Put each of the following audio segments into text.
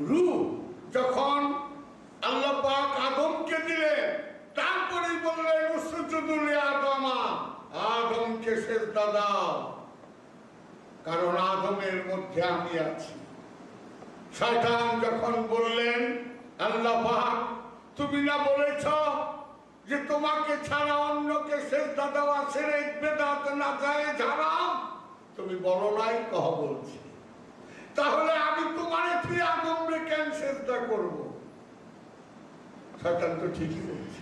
রূপ যখন আল্লাহ পাক আদমকে দিলেন তারপরে বললেন সুজুদুল আদমা, আদমকে সেজদা দাও। কারণ আদমের মধ্যে আমি আছি। শয়তান যখন বললেন, আল্লাহ পাক, তুমি না বলেছ যে তোমাকে ছাড়া অন্যকে সেজদা দেওয়া ছেড়ে বেদাত না যায়, যারা? তুমি বলো নাই, কহ বলছি। তাহলে আমি তোমার আদমরে কেন চেষ্টা করব। শয়তান তো ঠিকই বলছে।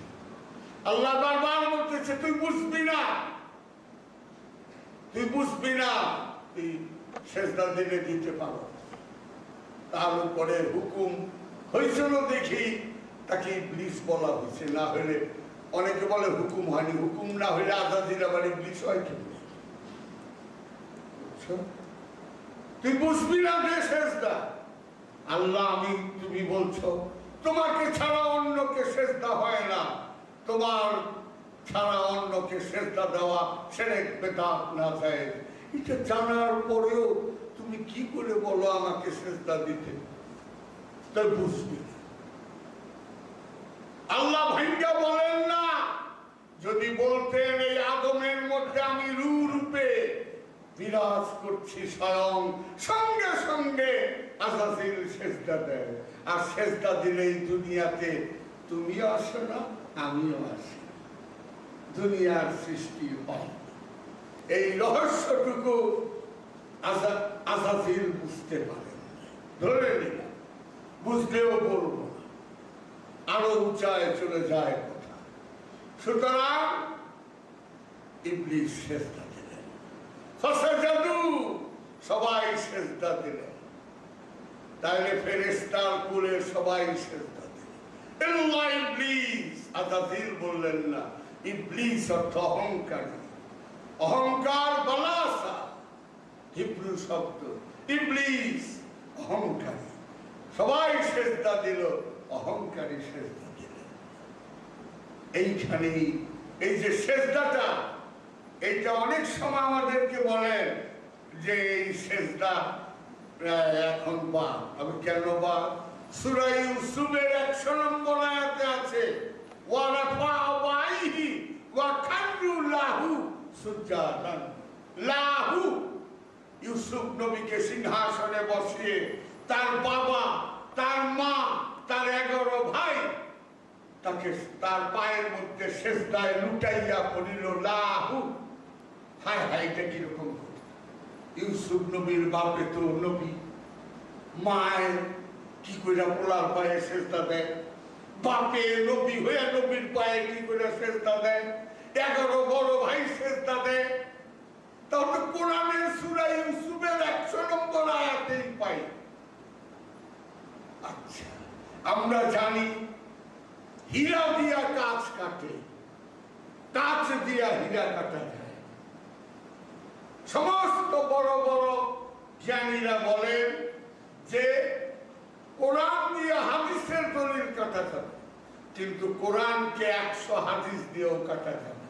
আল্লাহ বারবার বলতেছে, তুই বুঝবি না। তুই বুঝবি না তুই সেজদা দিলে দিতে পারো। তার উপরে হুকুম হয়েছিল দেখি তাকে ইবলিস বলা হয়েছে। না হলে অনেকে বলে হুকুম হয়নি। হুকুম না হলে আজাদির আবার ইবলিস হয় কি? তুই বুঝবি না সেজদা? আল্লাহ, আমি, তুমি বলছো, তোমাকে ছাড়া অন্যকে সেজদা হয় না। তোমার ছাড়া অন্যকে সেজদা দেওয়া সেরে বেদাত না যায় এটা জানার পরেও তুমি কি করে বলো আমাকে সেজদা দিতে? তাই বুঝবি আল্লাহ ভাঙ্গা বলেন না, যদি বলতেন এই আদমের মধ্যে আমি রু রূপে বিরাজ করছি স্বয়ং। সঙ্গে সঙ্গে আজাজিল সেজদা দেয়। আর সেজদা দিলেই দুনিয়াতে তুমিও আসো না, আমিও আসি। দুনিয়ার সৃষ্টি হয়। এই রহস্যটুকু আজাজিল বুঝতে পারে ধরে নিলাম, বুঝলেও বলব না। আরও উঁচায় চলে যায় কথা। সুতরাং ইবলিশ ফসাজাদু সবাই সেজদা দিলেন তাইলে ফেরেস্তার কুলে সবাই সেজদা দিলেন ইবলিস আজাজিল বললেন না। ইবলিস অর্থ অহংকারী। অহংকার বালাসা, হিব্রু শব্দ। ইবলিস অহংকারী। সবাই সেজদা দিল, অহংকারী সেজদা দিলেন এইখানেই এই যে সেজদাটা এইটা অনেক সময় আমাদেরকে বলেন যে এই প্রায় এখন বা আমি কেন বা সুরাই ইউসুফের একশো নম্বর আয়াতে আছে লাহু লাহু, ইউসুফ নবীকে সিংহাসনে বসিয়ে তার বাবা, তার মা, তার এগারো ভাই তাকে তার পায়ের মধ্যে শেষদায় লুটাইয়া পড়িল লাহু। হায় হায়, এটা কীরকম? ইউসুফ নবীর বাপে তো নবী। মায়ের কি করে পোলার পায়ে দেয়? বাপে নবী হয়ে নবীর পায়ে কি করে শেষদা দেয়? এগারো বড় ভাই দেয়। তাহলে কোরআনের সুরা ইউসুফের একশো নম্বর আয়াতেই পাই। আচ্ছা আমরা জানি, হীরা দিয়া কাজ কাটে। কাজ দিয়া হীরা কাটা সমস্ত বড় বড় জ্ঞানীরা বলেন যে কোরআন দিয়ে হাদিসের দলিল কাটা যাবে, কিন্তু কোরআনকে একশো হাদিস দিয়েও কাটা যাবে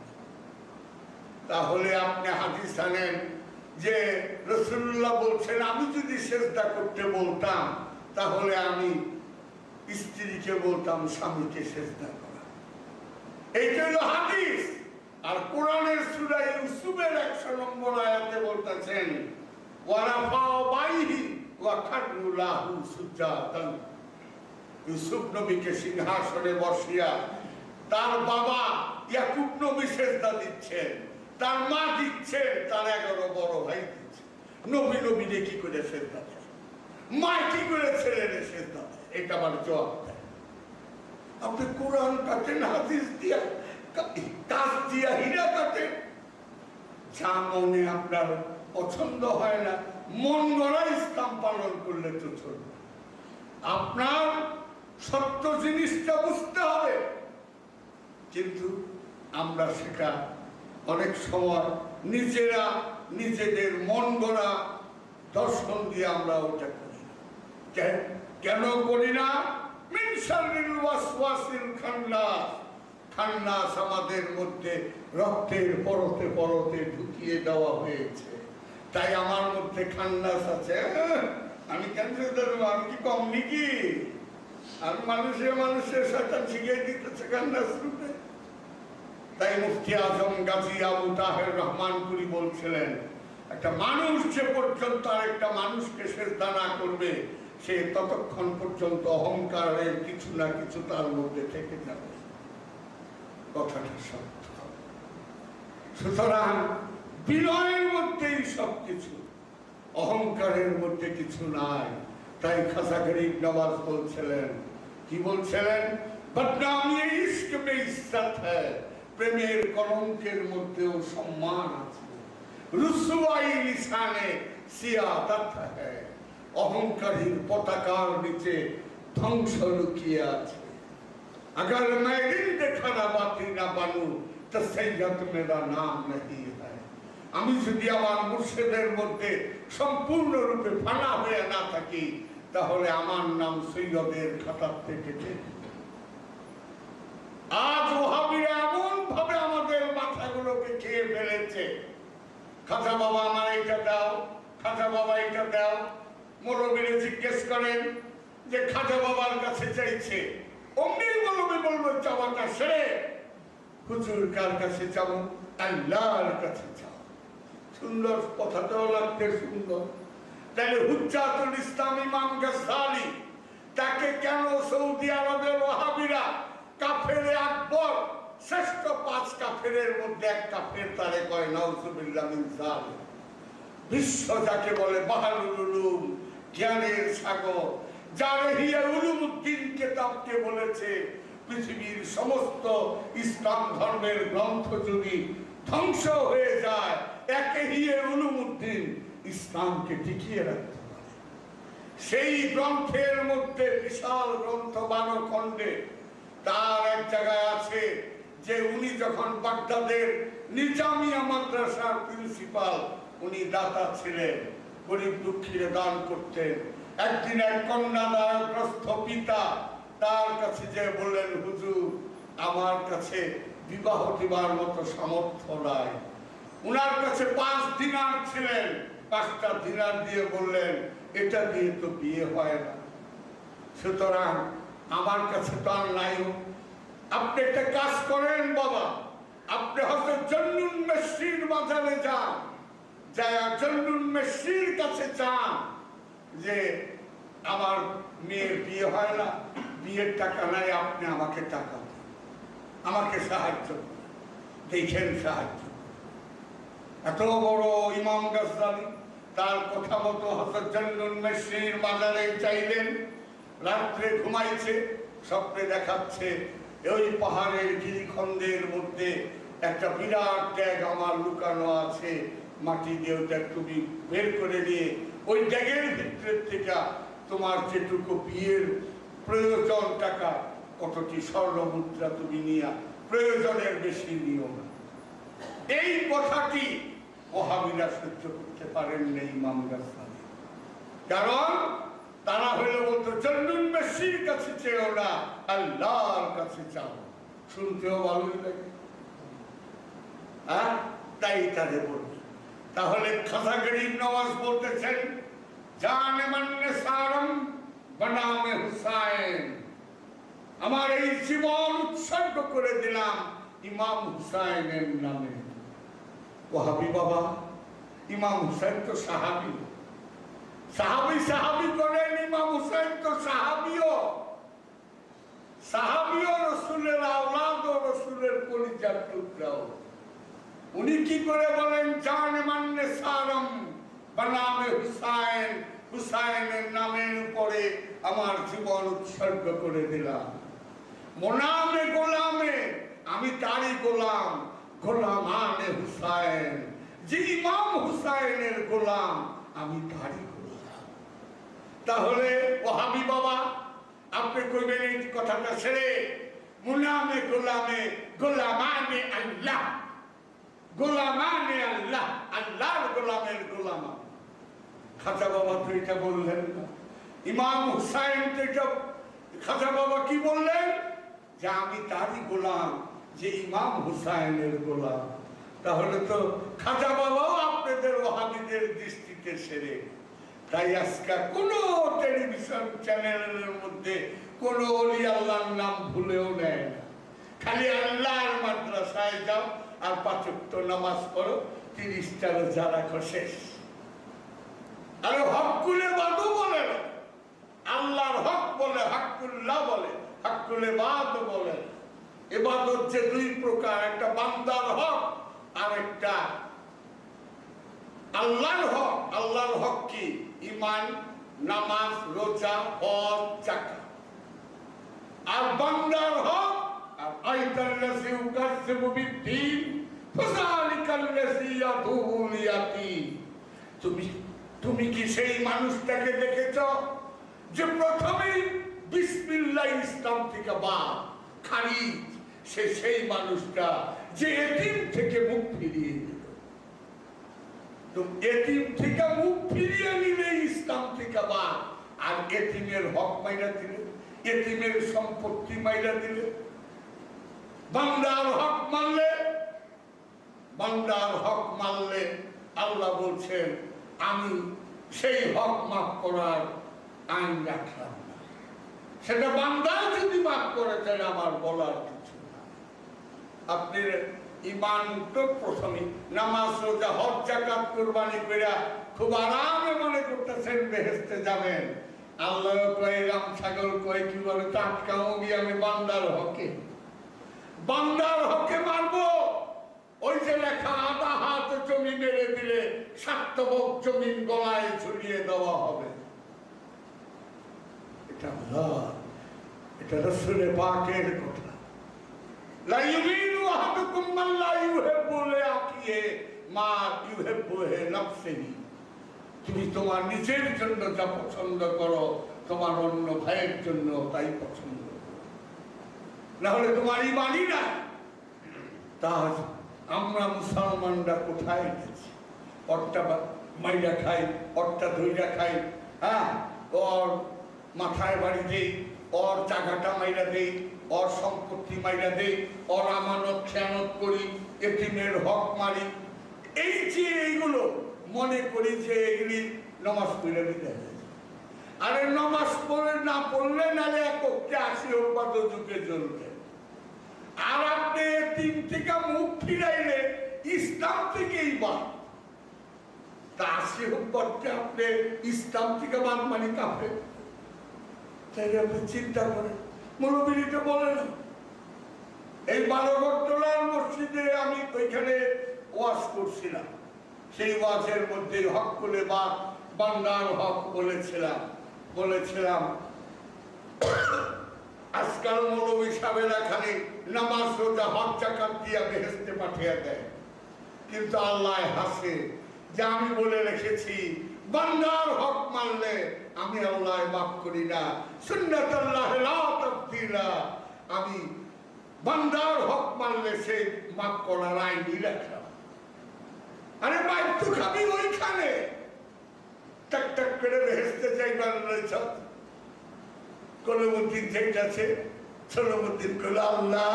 তাহলে আপনি হাদিস আনেন যে রসুল্লাহ বলছেন, আমি যদি চেষ্টা করতে বলতাম, তাহলে আমি স্ত্রীকে বলতাম, স্বামীকে চেষ্টা করা। এইটা হলো হাদিস। আর কোরআনের সূরা ইউসুফের 100 নম্বর আয়াতে বলতেছেন ওয়ারাফাও বাইহি ওয়া খাদু লাহু সুজাতান ইউসুফ নবীকে সিংহাসনে বসিয়া তার বাবা ইয়াকুব নবী সেজদা দিচ্ছেন, তার মা দিচ্ছেন, তার এগারো বড় ভাই দিচ্ছে নবী নবী কি করে সেজদা মা কি করে ছেলেরে সেজদা এটা আমার জবাব দেয়। আপনি কোরআন কাটেন হাদিস দিয়া হীরা কাটেন যা মনে আপনার পছন্দ হয় না, মন গড়া ইসলাম পালন করলে তো চলবে। আপনার সত্য জিনিসটা বুঝতে হবে। কিন্তু আমরা সেটা অনেক সময় নিজেরা, নিজেদের মন গড়া দর্শন দিয়ে আমরা ওটা করি। কেন- করি না? মিন শাররিল ওয়াসওয়াসিল খান্নাস খান্নাস আমাদের মধ্যে রক্তের পরতে পরতে ঢুকিয়ে দেওয়া হয়েছে। তাই আমার মধ্যে খান্নাস আছে আমি কেন আমি কি কম নাকি? আর মানুষের মানুষের শয়তান শিখিয়ে দিতেছে কান্না শুরুতে তাই মুফতি আজম গাজী আবু তাহের রহমানপুরি বলছিলেন, একটা মানুষ যে পর্যন্ত আরেকটা মানুষকে শ্রদ্ধা না করবে, সে ততক্ষণ পর্যন্ত অহংকারের কিছু না কিছু তার মধ্যে থেকে যাবে। কথাটা সত্য। সুতরাং বিনয়ের মধ্যেই সবকিছু, অহংকারের মধ্যে কিছু নাই। তাই খাসা গরিব নওয়াজ বলছিলেন, কি বলছিলেন? বদনামি ইস্ক মে ইজ্জত হ্যায়, প্রেমের কলঙ্কের মধ্যেও সম্মান আছে। রুসুয়াই নিশানে সিয়াদত হ্যায়, অহংকারীর পতাকার নিচে ধ্বংস লুকিয়ে আছে। अगर मैं दिन देखाना बाती ना बनू तो सैयद मेरा नाम नहीं है আমি যদি আমার মুর্শিদের মধ্যে সম্পূর্ণরূপে ফানা হয়ে না থাকি তাহলে আমার নাম সৈয়দের খাতার থেকে কেটে আজ ওহাবিরা এমন ভাবে আমাদের মাথাগুলোকে খেয়ে ফেলেছে খাজা বাবা আমার এটা দাও খাজা বাবা এটা দাও মোরবিরে জিজ্ঞেস করেন যে খাজা বাবার কাছে চাইছে অমনি মরবি বলব চাওয়াটা সেরে হুজুর কার কাছে চাও আল্লাহর কাছে চাও সুন্দর কথাটাও লাগতে সুন্দর। তাহলে হুজ্জাতুল ইসলাম ইমাম গাজ্জালি, তাকে কেন সৌদি আরবের ওয়াহাবিরা কাফেরে আকবর, শ্রেষ্ঠ পাঁচ কাফেরের মধ্যে এক কাফের তারে কয়, নাউজুবিল্লাহ মিন জালিম বিশ্ব যাকে বলে বাহারুল জ্ঞানের সাগর। যার হিয়া উলুমুদ্দিন কেতাবকে বলেছে, পৃথিবীর সমস্ত ইসলাম ধর্মের গ্রন্থ যদি ধ্বংস হয়ে যায়, একে হিয়ে উলুমুদ্দিন ইসলামকে টিকিয়ে রাখতে সেই গ্রন্থের মধ্যে বিশাল গ্রন্থ বারো খণ্ডে তার এক জায়গায় আছে যে উনি যখন বাগদাদের নিজামিয়া মাদ্রাসার প্রিন্সিপাল, উনি দাতা ছিলেন, গরিব দুঃখীরে দান করতেন। একদিন এক কন্যাদায়গ্রস্ত পিতা তার কাছে যে বললেন, হুজুর, আমার কাছে বিবাহ দিবার মতো সামর্থ্য নাই। উনার কাছে পাঁচ দিনার ছিলেন, পাঁচটা দিনার দিয়ে বললেন, এটা দিয়ে তো বিয়ে হয় না। সুতরাং আমার কাছে তো আর নাই। আপনি একটা কাজ করেন বাবা, আপনি হয়তো জন্নুন মেসির বাজারে যান। যায় জন্নুন মেসির কাছে চান যে আমার মেয়ের বিয়ে হয় না, বিয়ের টাকা নাই, আপনি আমাকে টাকা দিন আমাকে সাহায্য। দেখেন সাহায্য এত বড় ইমাম গাজদালি, তার কথা মতো হজরত জন্নুন মেসির বাজারে চাইলেন রাত্রে ঘুমাইছে, স্বপ্নে দেখাচ্ছে, ওই পাহাড়ের গিরিখন্ডের মধ্যে একটা বিরাট ট্যাগ আমার লুকানো আছে, মাটি দিয়ে ওটা তুমি বের করে নিয়ে ওই ট্যাগের ভিতরের থেকে তোমার যেটুকু বিয়ের প্রয়োজন টাকা কতটি স্বর্ণ মুদ্রা তুমি নিয়া প্রয়োজনের বেশি নিও না। এই কথাটি মহাবীরা সহ্য করতে পারেন নেই ইমাম গাছালি কারণ তারা হইলে বলতো চন্দন মেসির কাছে চেয়েও না, আল্লাহর কাছে চাও শুনতেও ভালোই লাগে। হ্যাঁ? তাই তাদের বলছে তাহলে খাসা গরিব নওয়াজ বলতেছেন, জানে মান্নে সারম, বনামে হুসাইন। আমার এই জীবন উৎসর্গ করে দিলাম ইমাম হুসাইনের নামে। ওহাবি বাবা, ইমাম হুসাইন তো সাহাবি। সাহাবি সাহাবি করেন, ইমাম হুসাইন তো সাহাবিও। সাহাবিও রসুলের আওলাদ ও রসুলের পরিচার টুকরাও। উনি কি করে বলেন? জান মান্নে সারম। বনামে হুসাইন। হুসাইনের নামের উপরে আমার জীবন উৎসর্গ করে দিলাম। মোনামে গোলামে, আমি তারই গোলাম। গোলাম গোলামানে হুসাইন। যে ইমাম হুসাইনের গোলাম, আমি তারই গোলাম। তাহলে ওহাবি বাবা, আপনি কইবেন এই কথাটা ছেড়ে, মুনামে গোলামে গোলামানে আল্লাহ। গোলামানে আল্লাহ, আল্লাহর গোলামের গোলাম। খাজা বাবা তো এটা বললেন ইমাম হুসাইন তো এটা, খাজা বাবা কি বললেন? যে আমি তারই গোলাম, যে ইমাম হুসাইনের গোলাম। তাহলে তো খাজা বাবাও আপনাদের ওহাবিদের দৃষ্টিতে সেরে। তাই আজকে কোনো টেলিভিশন চ্যানেলের মধ্যে কোনো অলি আল্লাহর নাম ভুলেও নেয় না। খালি আল্লাহর মাদ্রাসায় যাও আর পাঁচক্ত নামাজ পড়ো তিরিশটা রোজা রাখো শেষ। আর হকুলে বাদও বলে আল্লাহর হক বলে, হাক্কুল্লাহ বলে, হাক্কুলে বাদ বলে। এবাদত যে দুই প্রকার, একটা বান্দার হক আর একটা আল্লাহর হক। আল্লাহর হক কি? ইমান নামাজ, রোজা, হজ চাকা আর বান্দার হক আর আইতাল্লাযী ইউকাজ্জিবু বিদ্দীন ফাযালিকাল্লাযী ইয়াদুল ইয়াতীম তুমি তুমি কি সেই মানুষটাকে দেখেছ যে বিসমিল্লাহ ইসলাম থেকে বা খারিজ সে সেই মানুষটা যে এতিম থেকে মুখ ফিরিয়ে দিল তো এতিম থেকে মুখ ফিরিয়ে নিলে ইসলাম থেকে বা আর এতিমের হক মাইরা দিলে এতিমের সম্পত্তি মাইরা দিলে বান্দার হক মানলে বান্দার হক মানলে আল্লাহ বলছেন, আমি সেই হক মাফ করার আইন রাখলাম সেটা বান্দা যদি মাফ করে, তাহলে আমার বলার কিছু না আপনি ইমান তো প্রথমে নামাজ, রোজা, হজ জাকাত কুরবানি কইরা খুব আরামে মনে করতেছেন বেহেস্তে যাবেন। আল্লাহ কয়, রাম ছাগল কয়, কি বলে, তো গিয়ে আমি বান্দার হকে। বান্দার হকে মারবো ওই যে লেখা আধা হাত জমি মেরে দিলে সার্থবক জমিন গলায় ঝুলিয়ে দেওয়া হবে। এটা আল্লাহ, এটা রসুলের পাকের কথা। লা ইউমিনু আহাদুকুম মান লা ইউহিব্বু তুমি তোমার নিজের জন্য যা পছন্দ করো, তোমার অন্য ভাইয়ের জন্য তাই পছন্দ না হলে তোমার ইমানই না তা আমরা মুসলমানরা কোথায় গেছি? অট্টা মাইরা খাই অট্টা ধইরা খাই হ্যাঁ? ওর মাথায় বাড়ি দেই ওর জায়গাটা মাইরা দেই ওর সম্পত্তি মাইরা দেই ওর আমানত খেয়ানত করি, এতিমের হক মারি। এই যে এইগুলো মনে করি যে এগুলি নমাজ পড়ে বিদায়। আরে নমাজ পড়ে না পড়লে নালে এককে আসি উপাদ যুগে জ্বলবে। আর আপনি তিন থেকে মুখ ফিরাইলে ইসলাম থেকেই বাদ। তা আসি হুব্বরকে আপনি ইসলাম থেকে বাদ মানে কাপে তাই আপনি চিন্তা করেন মৌলবীরিটা বলে না। এই বারোঘর মসজিদে আমি ওইখানে ওয়াজ করছিলাম। সেই ওয়াজের মধ্যে হক করে বা বান্দার হক বলেছিলাম। বলেছিলাম, আজকাল মৌলবী সাহেবেরা খালি নামাজ রোজা হক চাকাত দিয়া বেহেস্তে পাঠিয়ে দেয়। কিন্তু আল্লাহ হাসে যে আমি বলে রেখেছি, বান্দার হক মানলে আমি আল্লাহ মাফ করি না। সুন্নাত আল্লাহ আমি বান্দার হক মানলে সে মাফ করার আইনই রাখলাম। আরে বাইক তো খাবি ওইখানে? টাক টাক করে ভেসতে যাইবার রয়েছ কলমুদ্দিন যেটাছে সলমুদ্দিন কইল, আল্লাহ,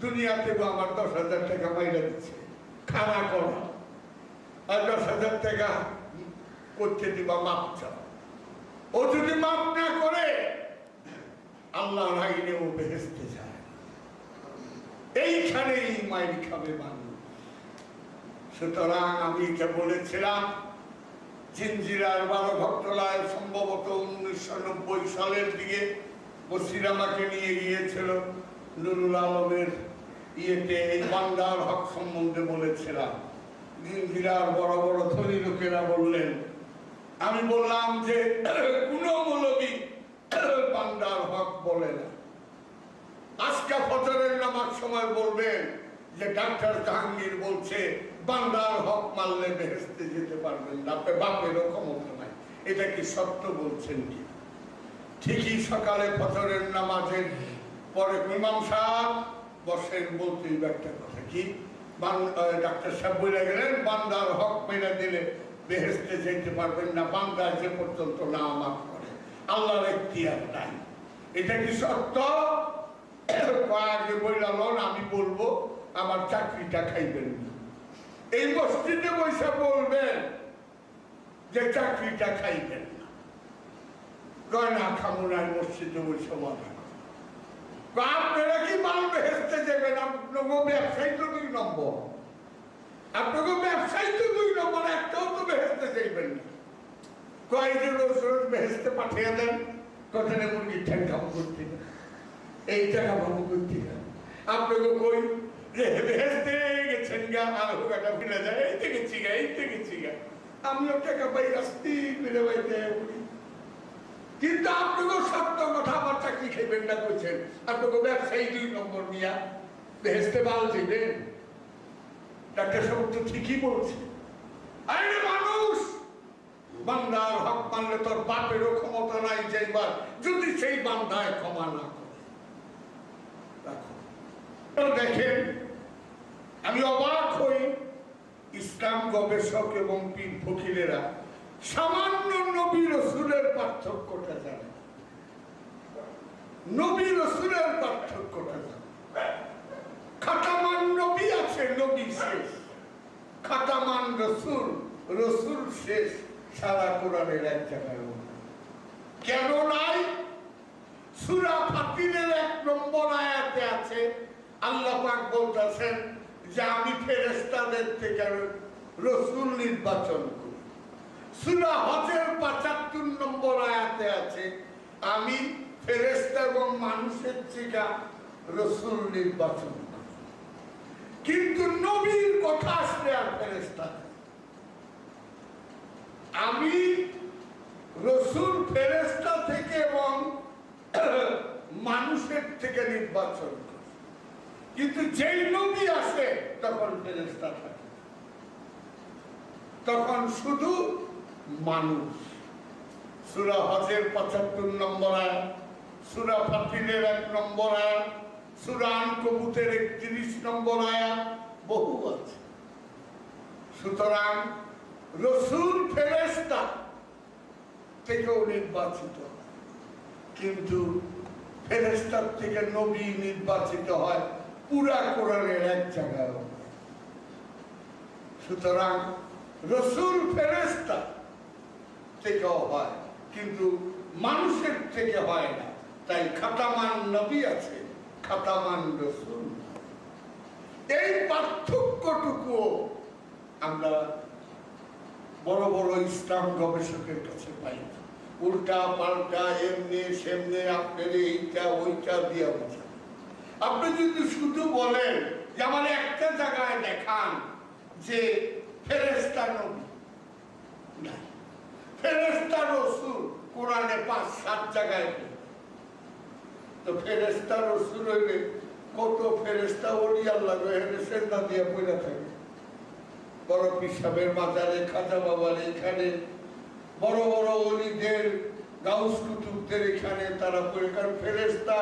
দুনিয়াতে আমার দশ হাজার টাকা মাইরা দিচ্ছে। খানা করো। আর দশ হাজার টাকা করতে দিবা মাপ চাও। ও যদি মাপ না করে, আল্লাহর আইনে ও বেহেস্তে যায়। এইখানেই মাইল খাবে মানুষ। সুতরাং আমি এটা বলেছিলাম জিঞ্জিরার বারো ভক্তলায় সম্ভবত উনিশশো নব্বই সালের দিকে বসির আমাকে নিয়ে গিয়েছিল নুরুল আলমের ইয়েতে, এই বান্দার হক সম্বন্ধে বলেছিলাম। জিঞ্জিরার বড় বড় ধনী লোকেরা বললেন, আমি বললাম যে, কোন মৌলবী বান্দার হক বলে না। আজকে ফজরের নামাজ সময় বলবেন যে ডাক্তার জাহাঙ্গীর বলছে বান্দার হক মারলে বেহেস্তে যেতে পারবেন না আপনার বাপেরও ক্ষমতা নাই। এটা কি সত্য বলছেন কি? ঠিকই সকালে ফজরের নামাজের পরে ইমাম সাহেব বসেন বলতেই একটা কথা কি? ডাক্তার সাহেব বলে গেলেন, বান্দার হক মেনে দিলে বেহেস্তে যেতে পারবেন না, বান্দা যে পর্যন্ত না মাফ করে আল্লাহর এখতিয়ার নাই। এটা কি সত্য? আগে বললাম আমি বলব, আমার চাকরিটা খাইবেন না। এই মসজিদে বৈশা বলবেন যে চাকরিটা খাইবেন গয়না খামুনার মসজিদে ওই সমাধান আপনারা কি মাল বেহেস্তে যাবেন আপনাকে ব্যবসায়ী তো দুই নম্বর। আপনাকে ব্যবসায়ী তো দুই নম্বর, একটাও তো বেহেস্তে যাইবেন না। কয়েকজন রোজ বেহেস্তে পাঠিয়ে দেন কথাটা মুরগির ঠ্যাং করতে এই টাকা ভাবো করতে আপনাকে কই যে গেছেন গা আর হোকাটা ফিরে যায় এই থেকে চিগা এই থেকে চিগা আমিও টাকা পাই আসতি ফিরে বাইতে কিন্তু আপনাকে সত্য কথা আমার চাকরি খাইবেন না করছেন আপনাকে ব্যবসায়ী দুই নম্বর নিয়া বেহেস্তে বাল দিবেন। ডাক্তার সাহেব তো ঠিকই বলছে। আরে মানুষ! বান্দার হক মানলে তোর বাপেরও ক্ষমতা নাই যাইবার যদি সেই বান্দায় ক্ষমা না করে। দেখেন আমি অবাক হই ইসলাম গবেষক এবং পীর ফকিরেরা সামান্য নবী রসুলের পার্থক্যটা জানে। নবী রসুলের পার্থক্যটা জানে। খাতামান নবী আছে, নবী শেষ। খাতামান রসুল রসুল শেষ সারা কোরআনের এক জায়গায় কেন নাই? সুরা ফাতিরের এক নম্বর আয়াতে আছে, আল্লাহ পাক বলতেছেন যে আমি ফেরেস্তাদের থেকে রসুল নির্বাচন করি। সুরা হজের পঁচাত্তর নম্বর আয়াতে আছে, আমি ফেরেস্তা এবং মানুষের থেকে রসুল নির্বাচন কিন্তু নবীর কথা আসলে আর ফেরেস্তা আমি রসুল ফেরেস্তা থেকে এবং মানুষের থেকে নির্বাচন কিন্তু যেই নবী আসে, তখন ফেরেস্তা থাকে। তখন শুধু মানুষ। সুরা হজের পঁচাত্তর নম্বর আয়াত, সুরা ফাতিলের এক নম্বর আয়াত, সুরা আনকবুতের একত্রিশ নম্বর আয়াত, বহু আছে। সুতরাং রসুল ফেরেস্তা থেকেও নির্বাচিত। কিন্তু ফেরেস্তার থেকে নবী নির্বাচিত হয় পুরা কোরআনের এক জায়গায়। সুতরাং রসুল ফেরেস্তা থেকেও হয়, কিন্তু মানুষের থেকে হয় না। তাই খাতামান নবী আছে, খাতামান রসুল। এই পার্থক্যটুকু আমরা বড় বড় ইসলাম গবেষকের কাছে পাই। উল্টা পাল্টা, এমনি সেমনি আপনার এইটা, ওইটা দিয়া বোঝা আপনি যদি শুধু বলেন যে আমার একটা জায়গায় দেখান যে ফেরেস্তা নবী কোরআনে পাঁচ, সাত জায়গায় তো হইলে কত ফেরেস্তা ওলি আল্লাহ সেন্দা দিয়ে পড়ে থাকে। বড় পিসাবের মাজারে, খাজা বাবার এখানে, বড় বড় অলিদের গাউস কুতুবদের এখানে তারা পড়ে। কারণ ফেরেস্তা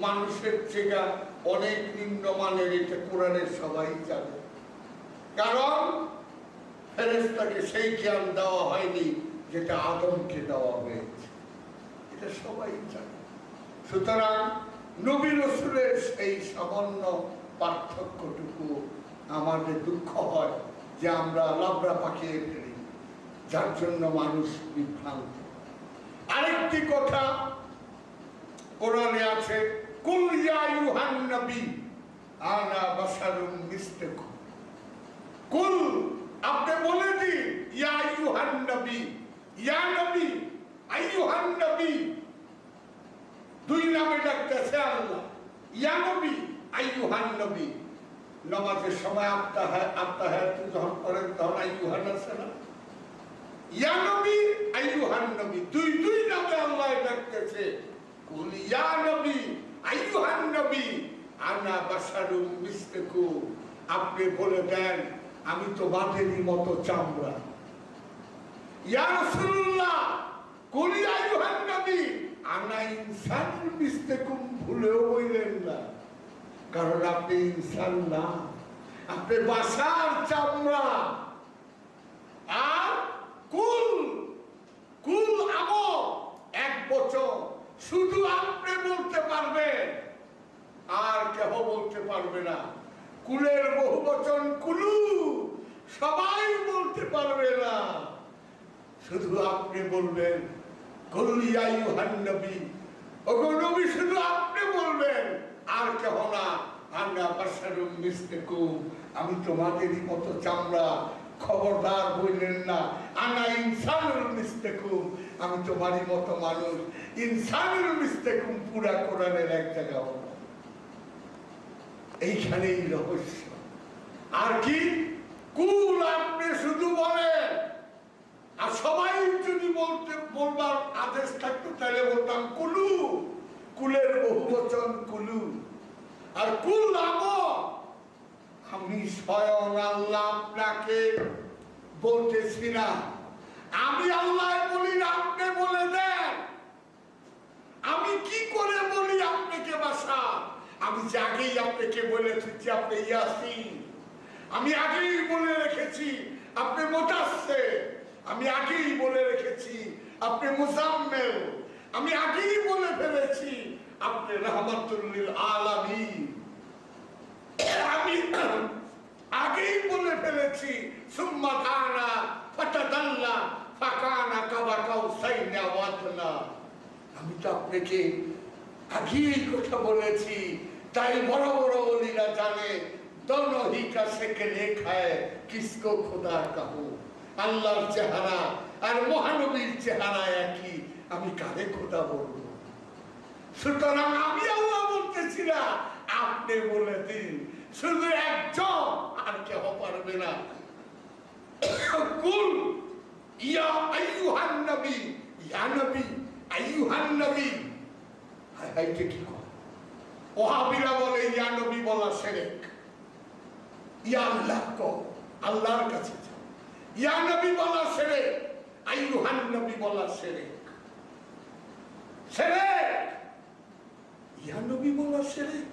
মানুষের থেকে অনেক নিম্নমানের এটা কোরআনের সবাই জানে। কারণ ফেরেস্তাকে সেই জ্ঞান দেওয়া হয়নি যেটা আদমকে দেওয়া হয়েছে। এটা সবাই জানে। সুতরাং নবী রসুলের সেই সামান্য পার্থক্যটুকু আমাদের দুঃখ হয় যে আমরা লাবড়া পাকিয়ে ফেলি, যার জন্য মানুষ বিভ্রান্ত। আরেকটি কথা কোরআনে আছে কুল ইয়া ইউহান নবী আনা বাশারুম মিসলুকুম। কুল, আপনি বলে দিন, ইয়া ইউহান নবী ইয়া নবী আইয়ুহান নবী দুই নামে ডাকতেছে আল্লাহ, ইয়া নবী আইয়ুহান নবী নামাজের সময় আত্মাহার আত্মাহার যখন করেন তখন আইয়ুহান আছে না? ইয়া নবী আইয়ুহান নবী দুই দুই নামে আল্লাহ ডাকতেছে, কুল ইয়া নবী আইয়ুহান নবী আনা বাশারুম মিসলুকুম আপনি বলে দেন, আমি তো বাঁধেরই মতো চামড়া। ইয়া রাসূলুল্লাহ, কুল ইয়া আইয়ুহান নবী আনা ইনসানুল মিসলুকুম ভুলেও বললেন না। কারণ আপনি ইনসান না, আপনি বাসার চামড়া। আর কুল কুল আমর এক বছর। শুধু আপনি বলতে পারবেন, আর কেহ বলতে পারবে না। কুলের বহু বচন কুলু, সবাই বলতে পারবে না। শুধু আপনি বলবেন কলিয়াই নবী। ওগো নবী, শুধু আপনি বলবেন, আর কেহ না। আন্না বাসারুম মিস্তেকুম আমি তোমাদেরই মতো চামড়া। খবরদার বললেন না। আনা ইনসানুল মিস্তেকুম। আমি তোমারই মতো মানুষ। ইনসানুল মিস্তেকুম পুরা কোরআনের এক জায়গা এইখানেই রহস্য। আর কি? কুল আপনি শুধু বলেন। আর সবাই যদি বলতে, বলবার আদেশ থাকতো, তাহলে বলতাম কুলু। কুলের বহু বচন কুলু। আর কুল আম আমি স্বয়ং আল্লাহ আপনাকে বলতেছি না। আমি আল্লাহ বলি না, আপনি বলে দেন। আমি কি করে বলি আপনাকে বাসা? আমি যে আগেই আপনাকে বলে দিচ্ছি আপনি ইয়াসিন। আমি আগেই বলে রেখেছি, আপনি মোটাচ্ছে আমি আগেই বলে রেখেছি, আপনি মুজাম্মেল। আমি আগেই বলে ফেলেছি, আপনি রহমতুল্লিল আলামী আমি আগেই বলে ফেলেছি, সুম্মা খানা ফাটাদাল্লা ফাকানা কাবা কাউসাইনা ওয়াদনা। আমি তো আপনাকে আগেই কথা বলেছি, তাই বড় বড় অলিরা জানে, দোনো হি কা সেকে লেখায় কিসকো খোদা কাহু। আল্লাহর চেহারা আর মহানবীর চেহারা একই, আমি কারে খোদা বলব? সুতরাং আমি আল্লাহ বলতেছিলাম আপনি বলে দিন শুধু একজন আর কেউ পারবে না। কুল, ইয়া আইয়ুহান নবী, ইয়া নবী, আইয়ুহান নবী। হাই হাই কে কি কর ওহাবিরা বলে, ইয়া নবী বলা সেরেক। ইয়া আল্লাহ কো, আল্লাহর কাছে যাও ইয়া নবী বলা সেরেক, আইয়ুহান নবী বলা সেরেক। সেরেক! ইয়া নবী বলা সেরেক?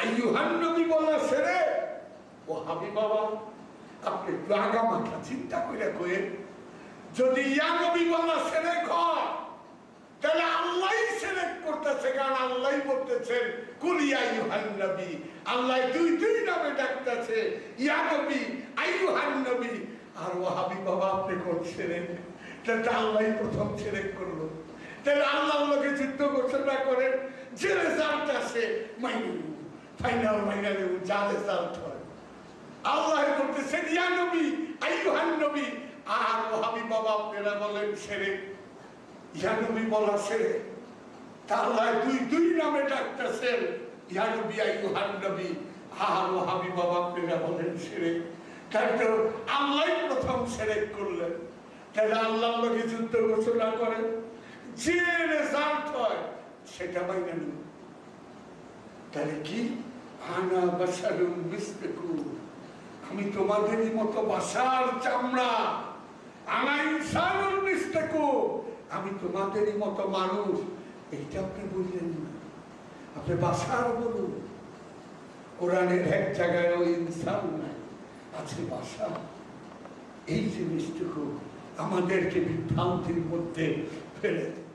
আইয়ুহান নবী বলা সেরেক ও হাবি বাবা, আপনি চিন্তা করে কয়েন যদি ইয়া নবী বলা সেরেক হয় তাহলে আল্লাহ সেরেক করতেছে, কারণ আল্লাহ বলতেছেন কুলিয়া ইউহান নবী, আল্লাহ দুই দুই নামে ইয়া নবী, আইয়ুহান নবী। আর ওয়াহাবি বাবা, আপনি সেরেক তাহলে আল্লাহ প্রথম সেরেক করল। তাহলে আল্লাহ লোকে যুদ্ধ না করেন যে রেজাল্ট আসে মাইনে নেব ফাইনাল নেব যা রেজাল্ট আল্লাহ বলতেছেন ইয়া নবী, আইয়ুহান নবী। আর ওহাবি বাবা আপনারা বলেন সেরেক ইয়ানবী বলা সেরে। তাহলে দুই দুই নামে ডাকতেছেন ইয়ানবী আইয়ুহান নবী। আর ওহাবি বাবা আপনারা বলেন, সেরে। তাই তো আল্লাহ প্রথম সেরেক করলেন। তাহলে আল্লাহ লোকে যুদ্ধ ঘোষণা করেন, যে রেজাল্ট হয়, সেটা নেব তাহলে কি? আনা বাসারুম মিসতেকু। আমি তোমাদেরই মতো বাসার চামড়া। আনা ইনসানুল মিসতেকু। আমি তোমাদেরই মতো মানুষ। এইটা আপনি বললেন না। আপনি বাসার বলুন। কোরআনের এক জায়গায় ওই ইনসান নাই, আছে বাসা। এই জিনিসটুকু আমাদেরকে বিভ্রান্তির মধ্যে ফেলে দেয়।